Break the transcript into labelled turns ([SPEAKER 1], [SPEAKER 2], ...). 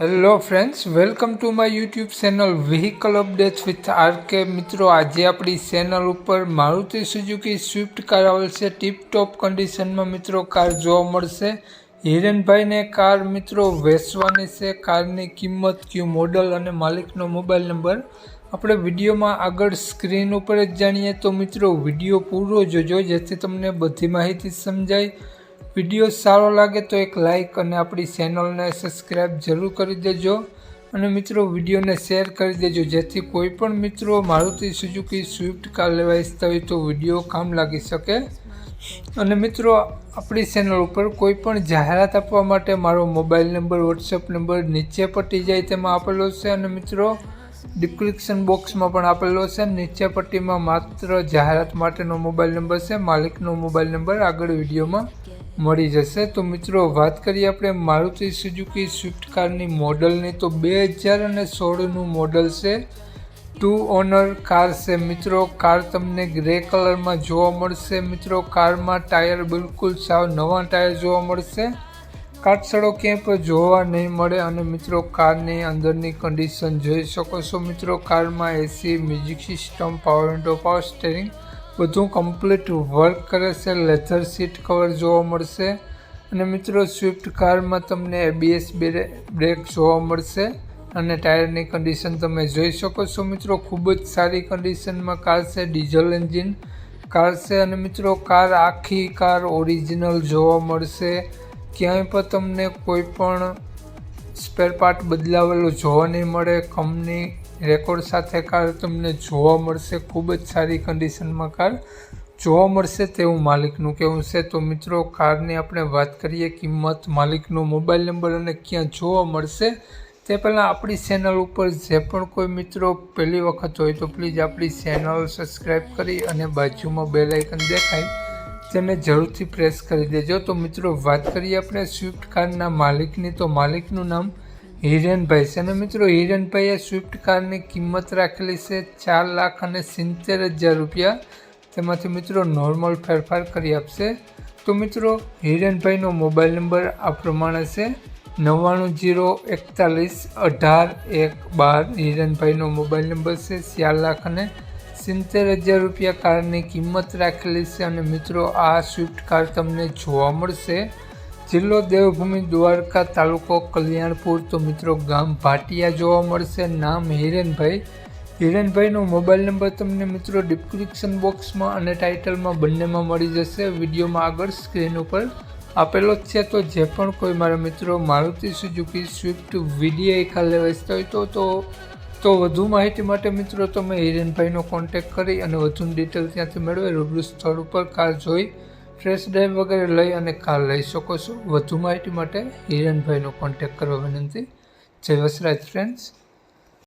[SPEAKER 1] Hello friends welcome to my YouTube channel vehicle updates with RK મિત્રો, આજે આપણી channel ઉપર મારુતિ સુઝુકી સ્વિફ્ટ કાર આવેલ છે. ટીપ ટોપ કન્ડિશનમાં મિત્રો કાર જોવા મળશે. હિરેનભાઈને કાર મિત્રો વેચવાની છે. કારની કિંમત, ક્યુ મોડલ અને માલિકનો મોબાઈલ નંબર આપણે વિડીયોમાં આગળ સ્ક્રીન ઉપર જ જાણીએ તો મિત્રો, વીડિયો પૂરો જોજો, જેથી તમને બધી માહિતી સમજાય. વીડિયો સારો લાગે તો એક લાઇક અને આપણી ચેનલને સબસ્ક્રાઈબ જરૂર કરી દેજો. અને મિત્રો, વિડીયોને શેર કરી દેજો. જેથી કોઈ પણ મિત્રો મારુતિ સુઝુકી સ્વિફ્ટ કાર લેવા ઈચ્છતા હોય તો વીડિયો કામ લાગી શકે. અને મિત્રો, આપણી ચેનલ ઉપર કોઈ પણ જાહેરાત આપવા માટે મારો મોબાઈલ નંબર, વોટ્સએપ નંબર નીચે પટ્ટી જાય તેમાં આપેલો છે. અને મિત્રો, ડિસ્ક્રિપ્શન બોક્સમાં પણ આપેલો છે. નીચે પટ્ટીમાં માત્ર જાહેરાત માટેનો મોબાઈલ નંબર છે. માલિકનો મોબાઈલ નંબર આગળ વિડીયોમાં મળી જશે. તો મિત્રો, વાત કરીએ આપણે મારુતિ સુઝુકી સ્વિફ્ટ કારની મોડલની. તો બે હજાર અને સોળનું મોડલ છે. ટુ ઓનર કાર છે મિત્રો. કાર તમને ગ્રે કલરમાં જોવા મળશે. મિત્રો, કારમાં ટાયર બિલકુલ સાવ નવા ટાયર જોવા મળશે. કાટસડો ક્યાંય પણ જોવા નહીં મળે અને મિત્રો, કારની અંદરની કન્ડિશન જોઈ શકો છો. મિત્રો, કારમાં AC, music system power window power steering બધું કમ્પ્લીટ વર્ક કરે છે લેધર સીટ કવર જોવા મળશે. અને મિત્રો સ્વિફ્ટ કારમાં તમને એબીએસ બ્રેક જોવા મળશે અને ટાયરની કન્ડિશન તમે જોઈ શકો છો. મિત્રો, ખૂબ જ સારી કન્ડિશનમાં કાર છે ડીઝલ એન્જિન કાર છે. અને મિત્રો કાર આખી કાર ઓરિજિનલ જોવા મળશે. ક્યાંય પણ તમને કોઈ પણ સ્પેર પાર્ટ બદલાવેલો જોવા નહીં મળે. કંપની રેકોર્ડ સાથે કાર તમને જોવા મળશે. ખૂબ જ સારી કન્ડિશનમાં કાર જોવા મળશે તેવું માલિકનું કહેવું છે. તો મિત્રો, કારની આપણે વાત કરીએ કિંમત, માલિકનો મોબાઈલ નંબર અને ક્યાં જોવા મળશે. તે પહેલાં આપણી ચેનલ ઉપર જે પણ કોઈ મિત્રો પહેલી વખત હોય તો પ્લીઝ આપણી ચેનલ સબસ્ક્રાઈબ કરી અને બાજુમાં બેલાઇકન દેખાય. તેને જરૂરથી પ્રેસ કરી દેજો. તો મિત્રો, વાત કરીએ આપણે સ્વિફ્ટ કારના માલિકની. તો માલિકનું નામ હિરેનભાઈ છે. અને મિત્રો, હિરેનભાઈએ સ્વિફ્ટ કારની કિંમત રાખેલી છે ચાર લાખ અને સિત્તેર હજાર રૂપિયા. તેમાંથી મિત્રો નોર્મલ ફેરફાર કરી આપશે. તો મિત્રો, હિરેનભાઈનો મોબાઈલ નંબર આ પ્રમાણે છે. નવ્વાણું જીરો એકતાલીસ અઢાર એક બાર. હિરેનભાઈનો મોબાઈલ નંબર છે ચાર લાખ અને સિત્તેર હજાર રૂપિયા કારની કિંમત રાખેલી છે અને મિત્રો, આ સ્વિફ્ટ કાર તમને જોવા મળશે. જિલ્લો દેવભૂમિ, દ્વારકા તાલુકો કલ્યાણપુર. તો મિત્રો, ગામ ભાટિયા જોવા મળશે. નામ હિરેનભાઈ. હિરેનભાઈનો મોબાઈલ નંબર તમને મિત્રો ડિસ્ક્રિપ્શન બોક્સમાં અને ટાઇટલમાં બંનેમાં મળી જશે. વિડીયોમાં આગળ સ્ક્રીન ઉપર આપેલો જ છે. તો જે પણ કોઈ મારા મિત્રો, Maruti Suzuki Swift VDI car લેવા ઇચ્છતા હોય તો તો વધુ માહિતી માટે મિત્રો તમે હિરેનભાઈનો કોન્ટેક્ટ કરી અને વધુ ડિટેલ ત્યાંથી મેળવે, રૂબરૂ સ્થળ ઉપર કાર જોઈ ફ્રેશ ડ્રાઈવ વગેરે લઈ અને કાર લઈ શકો છો. વધુ માહિતી માટે હિરણભાઈનો કોન્ટેક્ટ કરવા વિનંતી. જય વસરાજ ફ્રેન્ડ્સ